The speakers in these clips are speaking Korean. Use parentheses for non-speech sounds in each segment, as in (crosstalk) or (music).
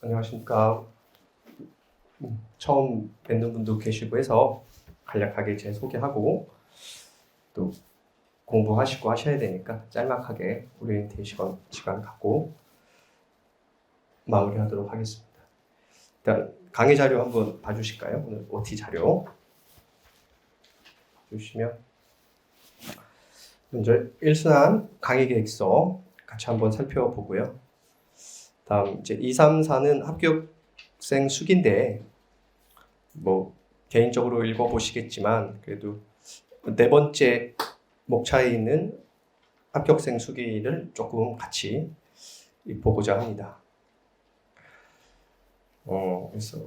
안녕하십니까. 음, 처음 뵙는 분도 계시고 해서 간략하게 제 소개하고 또 공부하시고 하셔야 되니까 짤막하게 오리엔테이션 시간 갖고 마무리하도록 하겠습니다. 일단 강의 자료 한번 봐주실까요? 오늘 OT 자료 주시면 먼저 1순환 강의 계획서 같이 한번 살펴보고요. 다음 이제 2, 3, 4는 합격생 수기인데 뭐 개인적으로 읽어보시겠지만 그래도 네 번째 목차에 있는 합격생 수기를 조금 같이 보고자 합니다. 어, 그래서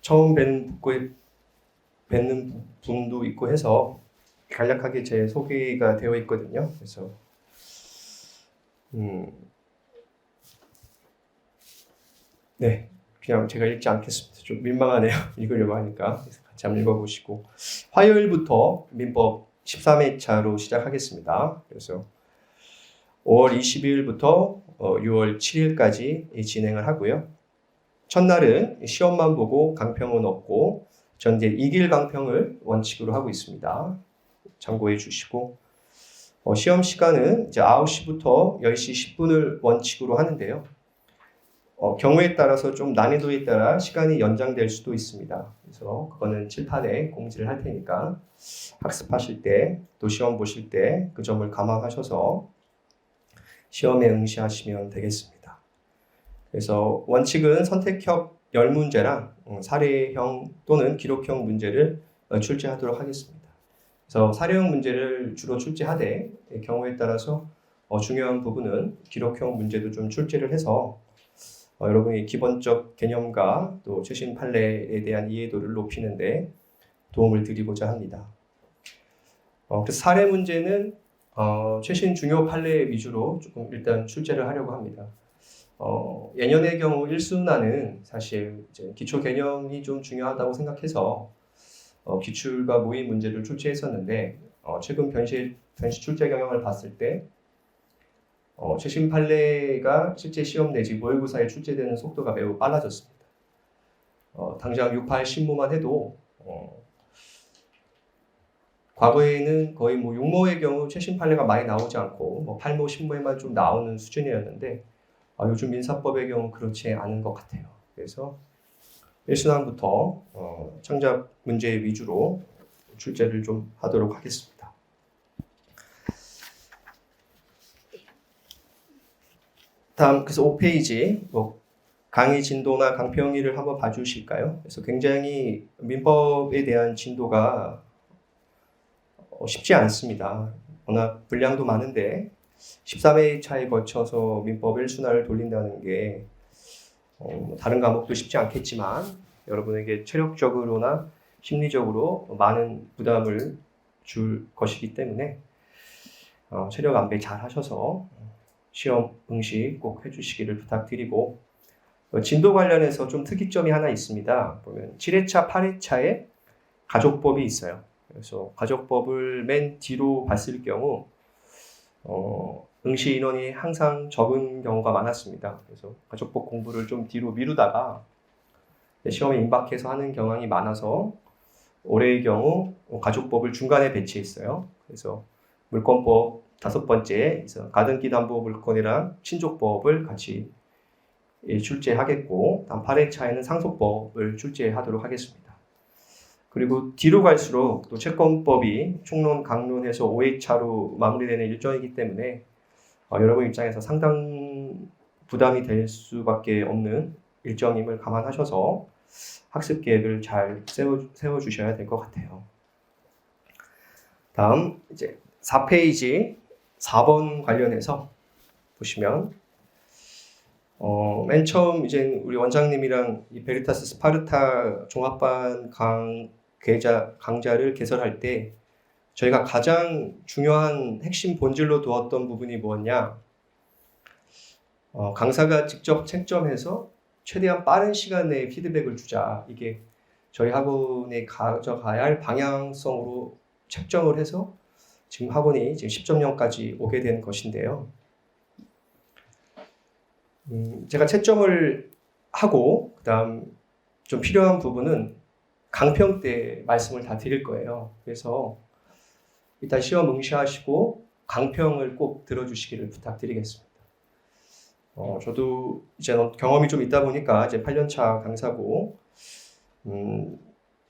처음 분고 뵙는 분도 있고 해서 간략하게 제 소개가 되어 있거든요. 그래서 음, 네, 그냥 제가 읽지 않겠습니다. 좀 민망하네요. (laughs) 읽으려고 하니까 같이 한번 읽어보시고 화요일부터 민법 13회차로 시작하겠습니다. 그래서 5월 22일부터 6월 7일까지 진행을 하고요. 첫날은 시험만 보고 강평은 없고 전제 2길 강평을 원칙으로 하고 있습니다. 참고해 주시고 어, 시험 시간은 이제 9시부터 10시 10분을 원칙으로 하는데요. 어, 경우에 따라서 좀 난이도에 따라 시간이 연장될 수도 있습니다. 그래서 그거는 칠판에 공지를 할 테니까 학습하실 때 또 시험 보실 때 그 점을 감안하셔서 시험에 응시하시면 되겠습니다. 그래서 원칙은 선택형 10문제랑 음, 사례형 또는 기록형 문제를 어, 출제하도록 하겠습니다. 그래서 사례형 문제를 주로 출제하되 경우에 따라서 어, 중요한 부분은 기록형 문제도 좀 출제를 해서 어, 여러분이 기본적 개념과 또 최신 판례에 대한 이해도를 높이는데 도움을 드리고자 합니다. 어, 그래서 사례 문제는 어, 최신 중요 판례 위주로 조금 일단 출제를 하려고 합니다. 어, 예년의 경우 1순환은 사실 기초 개념이 좀 중요하다고 생각해서 어, 기출과 모의 문제를 출제했었는데 어, 최근 변시, 변시 출제 경향을 봤을 때 어, 최신 판례가 실제 시험 내지 모의고사에 출제되는 속도가 매우 빨라졌습니다. 어, 당장 68 신무만 해도 어, 과거에는 거의 뭐 육모의 경우 최신 판례가 많이 나오지 않고 뭐 8모, 10모에만 좀 나오는 수준이었는데 아, 요즘 민사법의 경우 그렇지 않은 것 같아요. 그래서 1순환부터 어, 창작 문제 위주로 출제를 좀 하도록 하겠습니다. 다음 그래서 5페이지 뭐 강의 진도나 강평일을 한번 봐주실까요? 그래서 굉장히 민법에 대한 진도가 어, 쉽지 않습니다. 워낙 분량도 많은데 13회 차에 거쳐서 민법 1순환을 돌린다는 게 어, 뭐 다른 과목도 쉽지 않겠지만 여러분에게 체력적으로나 심리적으로 많은 부담을 줄 것이기 때문에 어, 체력 안배 잘 하셔서 시험 응시 꼭 해주시기를 부탁드리고 어, 진도 관련해서 좀 특이점이 하나 있습니다. 보면 7회차, 8회차에 가족법이 있어요. 그래서 가족법을 맨 뒤로 봤을 경우 어, 응시 인원이 항상 적은 경우가 많았습니다. 그래서 가족법 공부를 좀 뒤로 미루다가 시험에 임박해서 하는 경향이 많아서 올해의 경우 가족법을 중간에 배치했어요. 그래서 물권법 다섯 번째 가등기 담보 물권이랑 친족법을 같이 예, 출제하겠고 다음 8회차에는 상속법을 출제하도록 하겠습니다. 그리고 뒤로 갈수록 또 채권법이 총론 강론해서 5회차로 마무리되는 일정이기 때문에 어, 여러분 입장에서 상당 부담이 될 수밖에 없는 일정임을 감안하셔서 학습 계획을 잘 세워, 세워 주셔야 될 것 같아요. 다음 이제 4페이지 4번 관련해서 보시면 어, 맨 처음 이제 우리 원장님이랑 이 베리타스 스파르타 종합반 강 계좌 강좌를 개설할 때 저희가 가장 중요한 핵심 본질로 두었던 부분이 뭐였냐? 어, 강사가 직접 채점해서 최대한 빠른 시간 내에 피드백을 주자. 이게 저희 학원에 가져가야 할 방향성으로 책정을 해서 지금 학원이 지금 10.0까지 오게 된 것인데요. 음, 제가 채점을 하고 그다음 좀 필요한 부분은 강평 때 말씀을 다 드릴 거예요. 그래서 일단 시험 응시하시고 강평을 꼭 들어주시기를 부탁드리겠습니다. 어, 저도 이제 경험이 좀 있다 보니까 이제 8년차 강사고 음,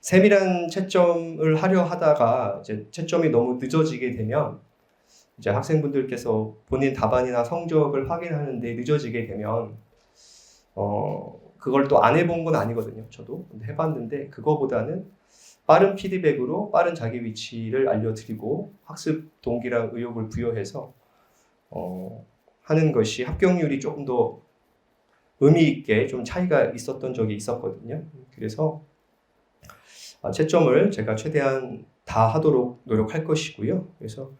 세밀한 채점을 하려 하다가 이제 채점이 너무 늦어지게 되면 이제 학생분들께서 본인 답안이나 성적을 확인하는데 늦어지게 되면 어 그걸 또 안 해본 건 아니거든요. 저도 해봤는데 그거보다는 빠른 피드백으로 빠른 자기 위치를 알려드리고 학습 동기랑 의욕을 부여해서 어 하는 것이 합격률이 조금 더 의미 있게 좀 차이가 있었던 적이 있었거든요. 그래서 아, 채점을 제가 최대한 다 하도록 노력할 것이고요. 그래서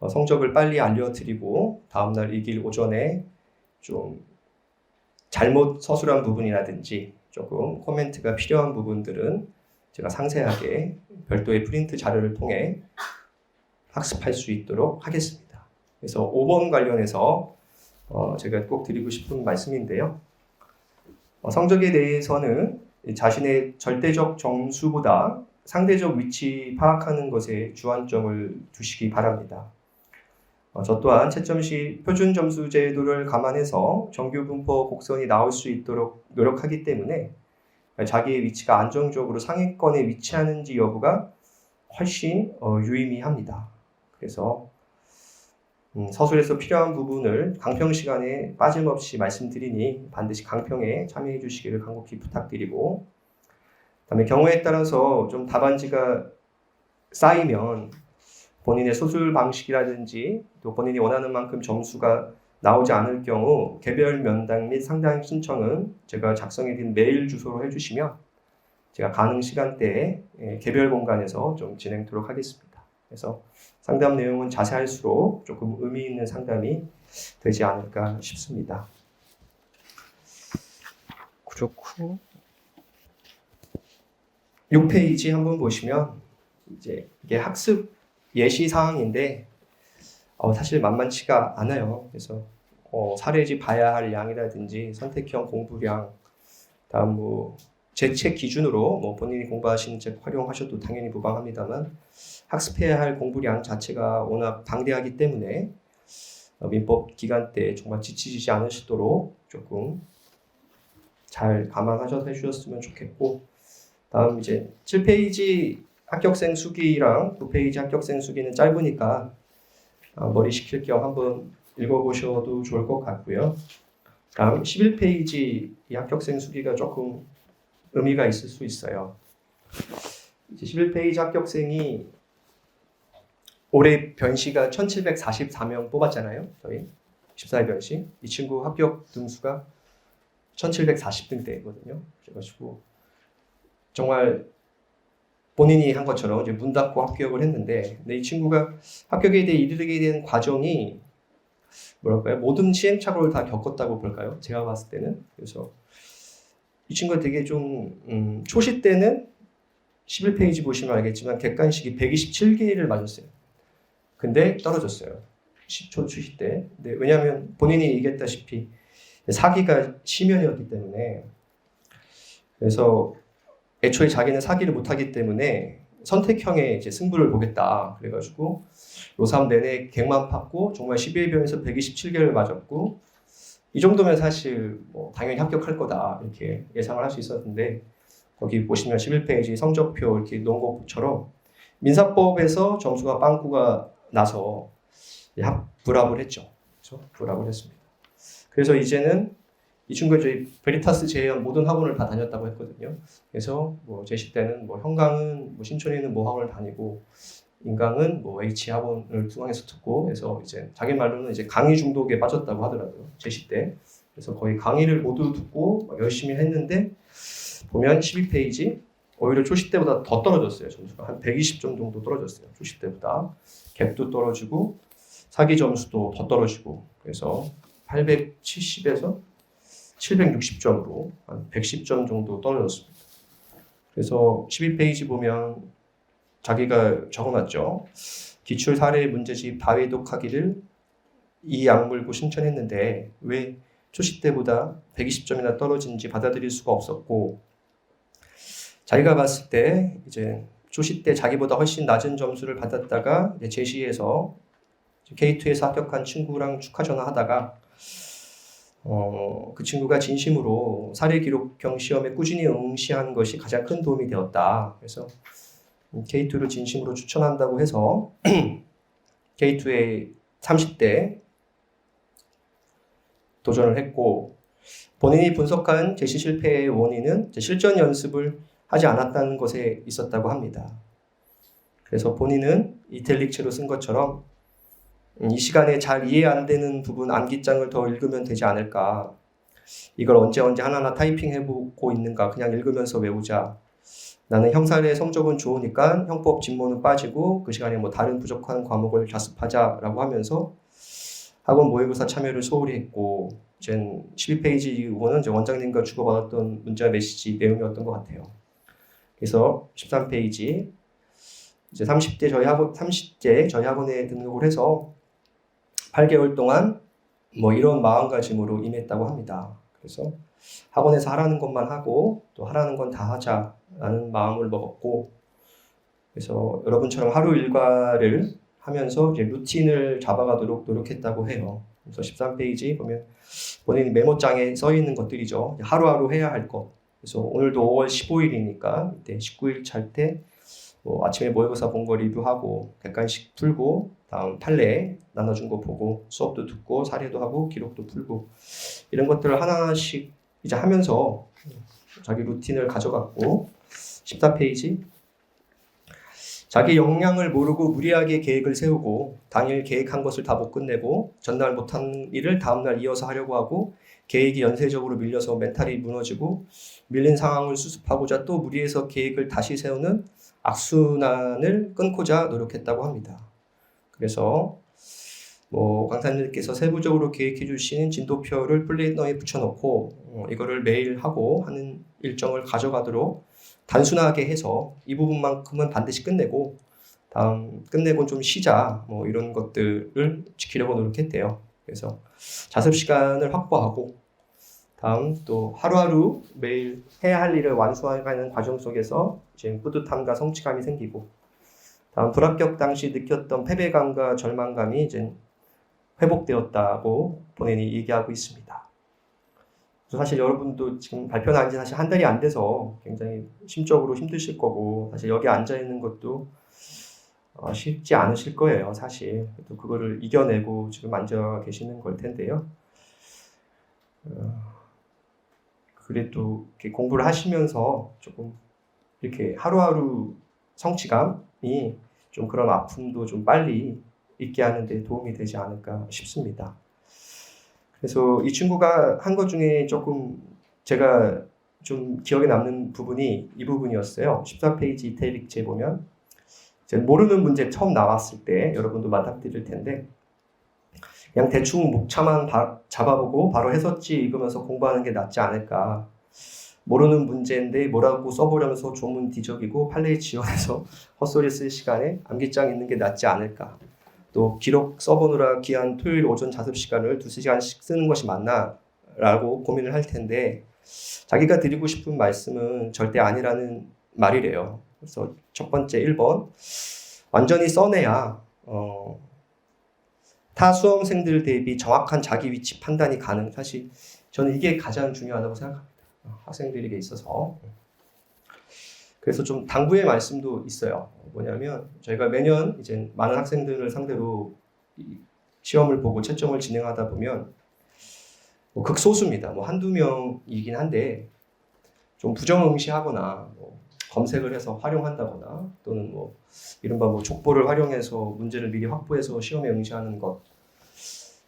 어, 성적을 빨리 알려드리고 다음날 이길 오전에 좀 잘못 서술한 부분이라든지 조금 코멘트가 필요한 부분들은 제가 상세하게 별도의 프린트 자료를 통해 학습할 수 있도록 하겠습니다. 그래서 5번 관련해서 어, 제가 꼭 드리고 싶은 말씀인데요. 어, 성적에 대해서는 자신의 절대적 점수보다 상대적 위치 파악하는 것에 주안점을 두시기 바랍니다. 어, 저 또한 채점 시 표준 점수 제도를 감안해서 정규 분포 곡선이 나올 수 있도록 노력하기 때문에 자기의 위치가 안정적으로 상위권에 위치하는지 여부가 훨씬 어, 유의미합니다. 그래서 음, 서술에서 필요한 부분을 강평 시간에 빠짐없이 말씀드리니 반드시 강평에 참여해 주시기를 간곡히 부탁드리고 그다음에 경우에 따라서 좀 답안지가 쌓이면 본인의 소술 방식이라든지 또 본인이 원하는 만큼 점수가 나오지 않을 경우 개별 면담 및 상담 신청은 제가 작성해 드린 메일 주소로 해주시면 제가 가능 시간대에 예, 개별 공간에서 좀 진행토록 하겠습니다. 그래서 상담 내용은 자세할수록 조금 의미 있는 상담이 되지 않을까 싶습니다. 그렇고 6페이지 한번 보시면 이제 이게 학습 예시 사항인데 어, 사실 만만치가 않아요. 그래서 어, 사례지 봐야 할 양이라든지 선택형 공부량, 다음 뭐 제 책 기준으로 뭐 본인이 공부하시는 책 활용하셔도 당연히 무방합니다만 학습해야 할 공부량 자체가 워낙 방대하기 때문에 어, 민법 기간 때 정말 지치지 않으시도록 조금 잘 감안하셔서 해주셨으면 좋겠고 다음 이제 7페이지 합격생 수기랑 9페이지 합격생 수기는 짧으니까 어, 머리 식힐 겸 한번 읽어보셔도 좋을 것 같고요. 다음 11페이지 이 합격생 수기가 조금 의미가 있을 수 있어요. 이제 11페이지 합격생이 올해 변시가 1744명 뽑았잖아요. 저희 14회 변시. 이 친구 합격 등수가 1740등대거든요. 그래가지고 정말 본인이 한 것처럼 이제 문 닫고 합격을 했는데 근데 이 친구가 합격에 대해 이르게 된 과정이 뭐랄까요 모든 시행착오를 다 겪었다고 볼까요? 제가 봤을 때는 그래서 이 친구가 되게 좀 음, 초시 때는 11페이지 보시면 알겠지만 객관식이 127개를 맞았어요. 근데 떨어졌어요. 10초 추시 때. 근데 왜냐하면 본인이 얘기했다시피 사기가 심연이었기 때문에 그래서 애초에 자기는 사기를 못하기 때문에 선택형의 이제 승부를 보겠다. 그래가지고 로삼 내내 객만 팠고 정말 12회변에서 127개를 맞았고 이 정도면 사실 뭐 당연히 합격할 거다 이렇게 예상을 할 수 있었는데 거기 보시면 11페이지 성적표 이렇게 놓은 것처럼 민사법에서 점수가 빵꾸가 나서 합 불합을 했죠. 그렇죠? 불합을 했습니다. 그래서 이제는 이 친구가 저희 베리타스 제외한 모든 학원을 다 다녔다고 했거든요. 그래서 뭐 제시 때는 뭐 형강은 뭐 신촌에는 뭐 학원을 다니고 인강은 뭐 H 학원을 중앙에서 듣고 그래서 이제 자기 말로는 이제 강의 중독에 빠졌다고 하더라고요. 제시 때. 그래서 거의 강의를 모두 듣고 열심히 했는데 보면 12페이지 오히려 초시 때보다 더 떨어졌어요. 점수가 한 120점 정도 떨어졌어요. 초시 때보다 갭도 떨어지고 사기 점수도 더 떨어지고 그래서 870에서 760점으로 한 110점 정도 떨어졌습니다. 그래서 12페이지 보면 자기가 적어놨죠. 기출 사례 문제집 다회독하기를 이 약물고 신청했는데 왜 초시 때보다 120점이나 떨어진지 받아들일 수가 없었고 자기가 봤을 때 이제 초시 때 자기보다 훨씬 낮은 점수를 받았다가 제시에서 K2에서 합격한 친구랑 축하 전화하다가 어, 그 친구가 진심으로 사례 기록형 시험에 꾸준히 응시한 것이 가장 큰 도움이 되었다. 그래서 K2를 진심으로 추천한다고 해서 (clears throat) K2에 30대 도전을 했고 본인이 분석한 제시 실패의 원인은 실전 연습을 하지 않았다는 것에 있었다고 합니다. 그래서 본인은 이텔릭체로 쓴 것처럼 음, 이 시간에 잘 이해 안 되는 부분 암기장을 더 읽으면 되지 않을까. 이걸 언제 언제 하나하나 타이핑 해보고 있는가. 그냥 읽으면서 외우자. 나는 형사의 성적은 좋으니까 형법 진모는 빠지고 그 시간에 뭐 다른 부족한 과목을 자습하자라고 하면서 학원 모의고사 참여를 소홀히 했고 이제 12페이지 이후는 이제 원장님과 주고받았던 문자 메시지 내용이었던 것 같아요. 그래서 13페이지 이제 30대 저희 학원 30대 저희 학원에 등록을 해서 8개월 동안 뭐 이런 마음가짐으로 임했다고 합니다. 그래서 학원에서 하라는 것만 하고 또 하라는 건 다 하자라는 마음을 먹었고 그래서 여러분처럼 하루 일과를 하면서 이제 루틴을 잡아가도록 노력했다고 해요. 그래서 13페이지 보면 본인 메모장에 써 있는 것들이죠. 하루하루 해야 할 것. 그래서 오늘도 5월 15일이니까 이때 19일 찰때 뭐 아침에 모의고사 본 거 리뷰하고 객관식 풀고 다음 판례 나눠준 거 보고 수업도 듣고 사례도 하고 기록도 풀고 이런 것들을 하나씩 이제 하면서 자기 루틴을 가져갔고 14페이지 자기 역량을 모르고 무리하게 계획을 세우고 당일 계획한 것을 다 못 끝내고 전날 못한 일을 다음날 이어서 하려고 하고 계획이 연쇄적으로 밀려서 멘탈이 무너지고 밀린 상황을 수습하고자 또 무리해서 계획을 다시 세우는 악순환을 끊고자 노력했다고 합니다. 그래서 뭐 강사님께서 세부적으로 계획해 주신 진도표를 플래너에 붙여놓고 어, 이거를 매일 하고 하는 일정을 가져가도록 단순하게 해서 이 부분만큼은 반드시 끝내고 다음 끝내고 좀 쉬자 뭐 이런 것들을 지키려고 노력했대요. 그래서 자습 시간을 확보하고 다음 또 하루하루 매일 해야 할 일을 완수하는 과정 속에서 이제 뿌듯함과 성취감이 생기고 다음 불합격 당시 느꼈던 패배감과 절망감이 이제 회복되었다고 본인이 얘기하고 있습니다. 사실 여러분도 지금 발표 나온 지 사실 한 달이 안 돼서 굉장히 심적으로 힘드실 거고 사실 여기 앉아 있는 것도 어, 쉽지 않으실 거예요, 사실. 또 그거를 이겨내고 지금 앉아 계시는 걸 텐데요. 어, 그래도 이렇게 공부를 하시면서 조금 이렇게 하루하루 성취감이 좀 그런 아픔도 좀 빨리 잊게 하는 데 도움이 되지 않을까 싶습니다. 그래서 이 친구가 한 것 중에 조금 제가 좀 기억에 남는 부분이 이 부분이었어요. 14페이지 이태릭 제 보면 이제 모르는 문제 처음 나왔을 때 여러분도 맞닥뜨릴 텐데 그냥 대충 목차만 바, 잡아보고 바로 해석지 읽으면서 공부하는 게 낫지 않을까. 모르는 문제인데 뭐라고 써보려면서 조문 뒤적이고 판례 지원해서 헛소리 쓸 시간에 암기장 있는 게 낫지 않을까. 또 기록 써보느라 귀한 토요일 오전 자습 시간을 두세 시간씩 쓰는 것이 맞나? 라고 고민을 할 텐데 자기가 드리고 싶은 말씀은 절대 아니라는 말이래요. 그래서 첫 번째 1번 완전히 써내야 어, 타 수험생들 대비 정확한 자기 위치 판단이 가능. 사실 저는 이게 가장 중요하다고 생각합니다. 어, 학생들에게 있어서. 그래서 좀 당부의 말씀도 있어요. 뭐냐면 저희가 매년 이제 많은 학생들을 상대로 시험을 보고 채점을 진행하다 보면 뭐 극소수입니다. 뭐 한두 명이긴 한데 좀 부정응시하거나 뭐 검색을 해서 활용한다거나 또는 뭐 이른바 뭐 족보를 활용해서 문제를 미리 확보해서 시험에 응시하는 것.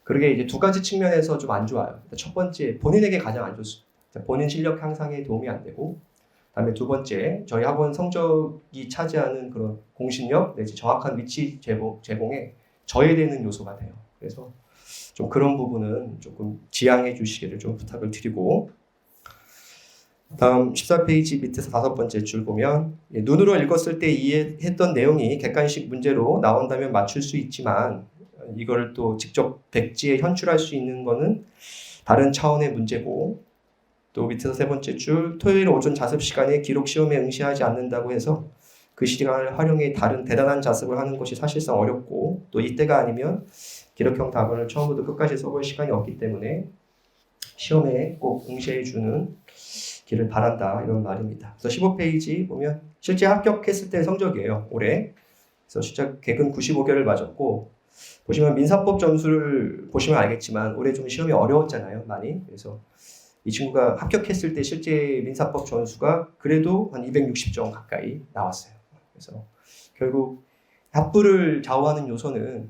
그러게 이제 두 가지 측면에서 좀 안 좋아요. 첫 번째 본인에게 가장 안 좋습니다. 본인 실력 향상에 도움이 안 되고 다음에 두 번째 저희 학원 성적이 차지하는 그런 공신력 내지 정확한 위치 제공, 제공에 저해되는 요소가 돼요. 그래서 좀 그런 부분은 조금 지양해 주시기를 좀 부탁을 드리고 다음 14페이지 밑에서 다섯 번째 줄 보면 예, 눈으로 읽었을 때 이해했던 내용이 객관식 문제로 나온다면 맞출 수 있지만 이거를 또 직접 백지에 현출할 수 있는 거는 다른 차원의 문제고 또 밑에서 세 번째 줄 토요일 오전 자습 시간에 기록 시험에 응시하지 않는다고 해서 그 시간을 활용해 다른 대단한 자습을 하는 것이 사실상 어렵고 또 이때가 아니면 기록형 답안을 처음부터 끝까지 써볼 시간이 없기 때문에 시험에 꼭 응시해 주는 기를 바란다 이런 말입니다. 그래서 15페이지 보면 실제 합격했을 때 성적이에요. 올해. 그래서 실제 개근 95개를 맞았고 보시면 민사법 점수를 보시면 알겠지만 올해 좀 시험이 어려웠잖아요. 많이. 그래서 이 친구가 합격했을 때 실제 민사법 점수가 그래도 한 260점 가까이 나왔어요. 그래서 결국 합부를 좌우하는 요소는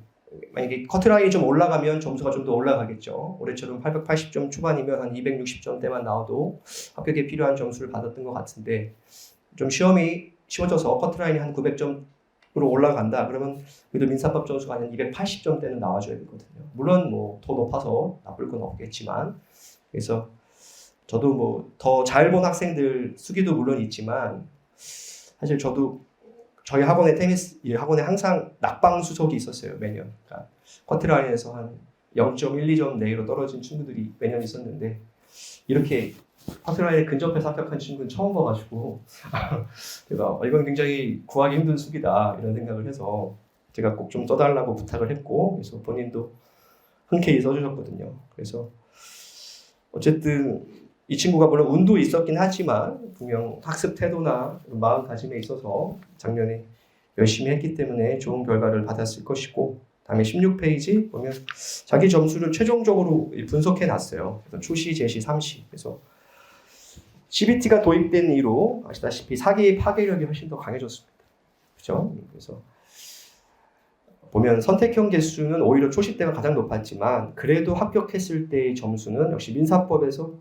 만약에 커트라인이 좀 올라가면 점수가 좀 더 올라가겠죠. 올해처럼 880점 초반이면 한 260점대만 나와도 합격에 필요한 점수를 받았던 것 같은데 좀 시험이 쉬워져서 커트라인이 한 900점으로 올라간다. 그러면 그래도 민사법 점수가 한 280점대는 나와줘야 되거든요. 물론 뭐 더 높아서 나쁠 건 없겠지만 그래서 저도 뭐 더 잘 본 학생들 수기도 물론 있지만 사실 저도 저희 학원에 테니스 이 학원에 항상 낙방 수석이 있었어요 매년. 그러니까 커트라인에서 한 0.1, 2점 내외로 떨어진 친구들이 매년 있었는데 이렇게 커트라인에 근접해서 합격한 친구는 처음 봐가지고 (laughs) 제가 어, 이건 굉장히 구하기 힘든 수기다 이런 생각을 해서 제가 꼭 좀 써달라고 부탁을 했고 그래서 본인도 흔쾌히 써주셨거든요. 그래서 어쨌든 이 친구가 물론 운도 있었긴 하지만 분명 학습 태도나 마음가짐에 있어서 작년에 열심히 했기 때문에 좋은 결과를 받았을 것이고 다음에 16페이지 보면 자기 점수를 최종적으로 분석해 놨어요. 초시, 제시, 삼시. 그래서 CBT가 도입된 이후로 아시다시피 사기의 파괴력이 훨씬 더 강해졌습니다. 그죠? 그래서 보면 선택형 개수는 오히려 초시 때가 가장 높았지만 그래도 합격했을 때의 점수는 역시 민사법에서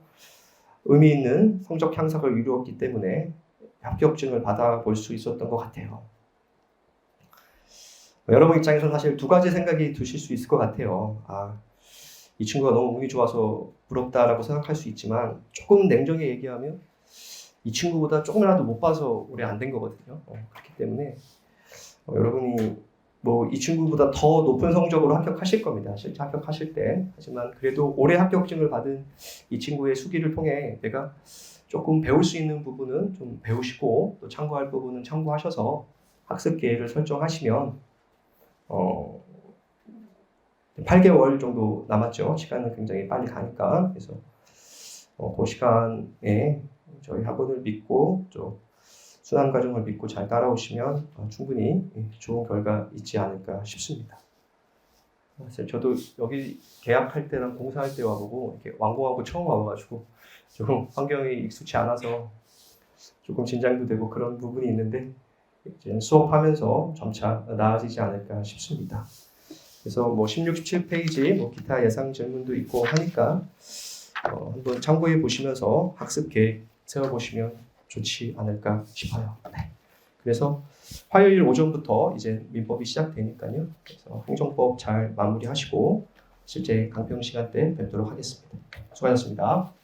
의미 있는 성적 향상을 이루었기 때문에 합격증을 받아볼 수 있었던 것 같아요. 여러분 입장에서 사실 두 가지 생각이 드실 수 있을 것 같아요. 아, 이 친구가 너무 운이 좋아서 부럽다라고 생각할 수 있지만 조금 냉정히 얘기하면 이 친구보다 조금이라도 못 봐서 올해 안된 거거든요. 어, 그렇기 때문에 어, 여러분이 뭐 이 친구보다 더 높은 성적으로 합격하실 겁니다. 실제 합격하실 때. 하지만 그래도 올해 합격증을 받은 이 친구의 수기를 통해 내가 조금 배울 수 있는 부분은 좀 배우시고 또 참고할 부분은 참고하셔서 학습 계획을 설정하시면 어 8개월 정도 남았죠. 시간은 굉장히 빨리 가니까 그래서 어, 그 시간에 저희 학원을 믿고 좀 순환 과정을 믿고 잘 따라오시면 어, 충분히 좋은 결과 있지 않을까 싶습니다. 저도 여기 계약할 때랑 공사할 때 와보고 이렇게 완공하고 처음 와봐가지고 조금 환경이 익숙치 않아서 조금 긴장도 되고 그런 부분이 있는데 이제 수업하면서 점차 나아지지 않을까 싶습니다. 그래서 뭐 16, 17페이지 뭐 기타 예상 질문도 있고 하니까 어, 한번 참고해 보시면서 학습 계획 세워 보시면 좋지 않을까 싶어요. 네. 그래서 화요일 오전부터 이제 민법이 시작되니까요. 그래서 행정법 잘 마무리하시고 실제 강평 시간 때 뵙도록 하겠습니다. 수고하셨습니다.